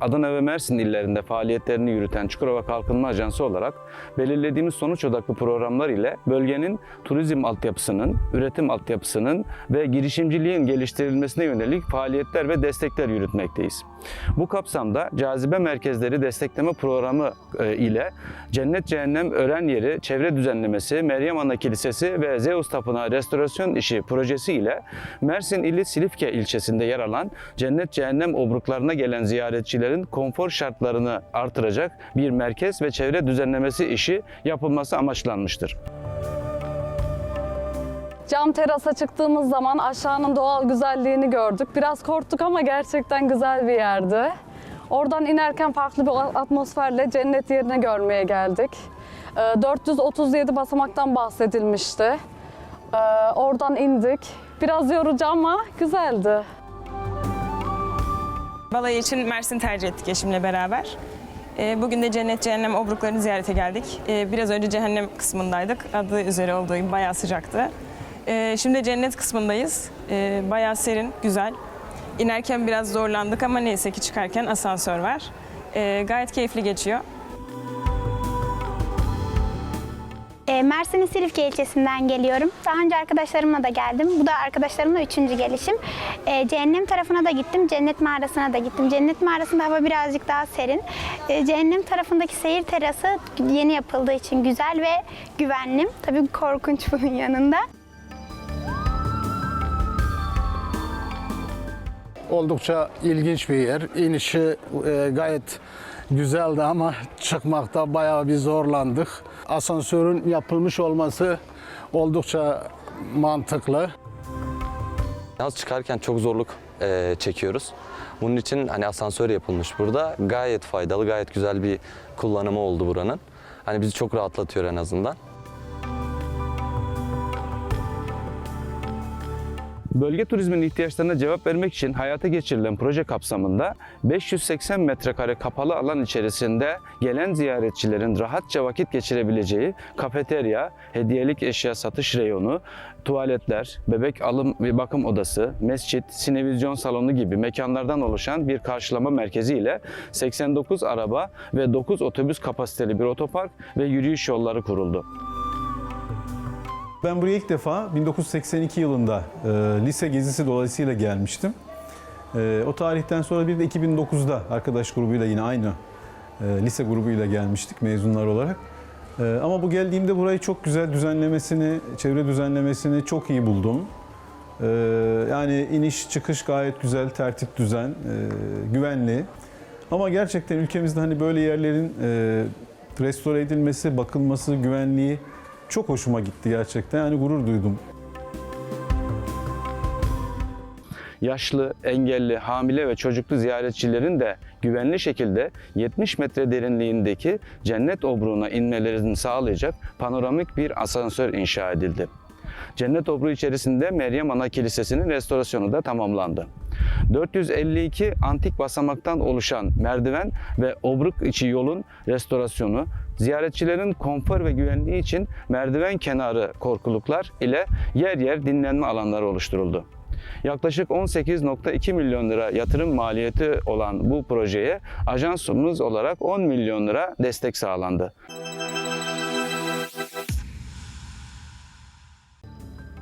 Adana ve Mersin illerinde faaliyetlerini yürüten Çukurova Kalkınma Ajansı olarak belirlediğimiz sonuç odaklı programlar ile bölgenin turizm altyapısının, üretim altyapısının ve girişimciliğin geliştirilmesine yönelik faaliyetler ve destekler yürütmekteyiz. Bu kapsamda cazibe merkezleri destekleme programı e, ile Cennet Cehennem Ören Yeri Çevre Düzenlemesi, Meryem Ana Kilisesi ve Zeus Tapınağı Restorasyon İşi projesi ile Mersin ili Silifke ilçesinde yer alan Cennet Cehennem obruklarına gelen ziyaretçilerin konfor şartlarını artıracak bir merkez ve çevre düzenlemesi işi yapılması amaçlanmıştır. Cam terasa çıktığımız zaman aşağının doğal güzelliğini gördük. Biraz korktuk ama gerçekten güzel bir yerdi. Oradan inerken farklı bir atmosferle cennet yerini görmeye geldik. Ee, 437 basamaktan bahsedilmişti. Ee, Oradan indik. Biraz yorucu ama güzeldi. Balayı için Mersin tercih ettik eşimle beraber. Ee, Bugün de Cennet Cehennem obruklarını ziyarete geldik. Ee, Biraz önce cehennem kısmındaydık. Adı üzere olduğu gibi bayağı sıcaktı. Ee, Şimdi cennet kısmındayız. Bayağı serin, güzel. İnerken biraz zorlandık ama neyse ki çıkarken asansör var. Gayet keyifli geçiyor. Mersin'in Silifke ilçesinden geliyorum. Daha önce arkadaşlarımla da geldim. Bu da arkadaşlarımla üçüncü gelişim. E, Cehennem tarafına da gittim. Cennet mağarasına da gittim. Cennet mağarasında hava birazcık daha serin. E, Cehennem tarafındaki seyir terası yeni yapıldığı için güzel ve güvenli. Tabii korkunç bunun yanında. Oldukça ilginç bir yer. İnişi e, gayet güzeldi ama çıkmakta bayağı bir zorlandık. Asansörün yapılmış olması oldukça mantıklı. Yalnız çıkarken çok zorluk e, çekiyoruz. Bunun için hani asansör yapılmış burada. Gayet faydalı, gayet güzel bir kullanımı oldu buranın. Hani bizi çok rahatlatıyor en azından. Bölge turizminin ihtiyaçlarına cevap vermek için hayata geçirilen proje kapsamında 580 metrekare kapalı alan içerisinde gelen ziyaretçilerin rahatça vakit geçirebileceği kafeterya, hediyelik eşya satış reyonu, tuvaletler, bebek alım ve bakım odası, mescit, sinevizyon salonu gibi mekanlardan oluşan bir karşılama merkezi ile 89 araba ve 9 otobüs kapasiteli bir otopark ve yürüyüş yolları kuruldu. Ben buraya ilk defa 1982 yılında e, lise gezisi dolayısıyla gelmiştim. E, o tarihten sonra bir de 2009'da arkadaş grubuyla yine aynı e, lise grubuyla gelmiştik mezunlar olarak. E, ama bu geldiğimde burayı çok güzel düzenlemesini, çevre düzenlemesini çok iyi buldum. E, yani iniş çıkış gayet güzel, tertip düzen, e, güvenli. Ama gerçekten ülkemizde hani böyle yerlerin e, restore edilmesi, bakılması, güvenliği çok hoşuma gitti gerçekten. Yani gurur duydum. yaşlı, engelli, hamile ve çocuklu ziyaretçilerin de güvenli şekilde 70 metre derinliğindeki cennet obruğuna inmelerini sağlayacak panoramik bir asansör inşa edildi. Cennet obruğu içerisinde Meryem Ana Kilisesi'nin restorasyonu da tamamlandı. 452 antik basamaktan oluşan merdiven ve obruk içi yolun restorasyonu, ziyaretçilerin konfor ve güvenliği için merdiven kenarı korkuluklar ile yer yer dinlenme alanları oluşturuldu. Yaklaşık 18.2 milyon lira yatırım maliyeti olan bu projeye ajansımız olarak 10 milyon lira destek sağlandı.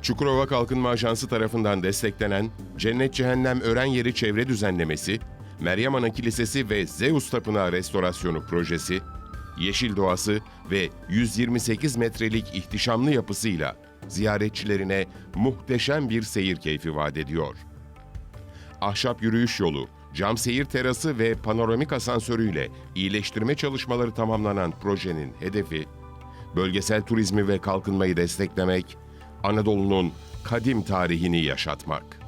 Çukurova Kalkınma Ajansı tarafından desteklenen Cennet Cehennem Ören Yeri Çevre Düzenlemesi, Meryem Ana Kilisesi ve Zeus Tapınağı Restorasyonu projesi, yeşil doğası ve 128 metrelik ihtişamlı yapısıyla ziyaretçilerine muhteşem bir seyir keyfi vaat ediyor. Ahşap yürüyüş yolu, cam seyir terası ve panoramik asansörüyle iyileştirme çalışmaları tamamlanan projenin hedefi, bölgesel turizmi ve kalkınmayı desteklemek, Anadolu'nun kadim tarihini yaşatmak.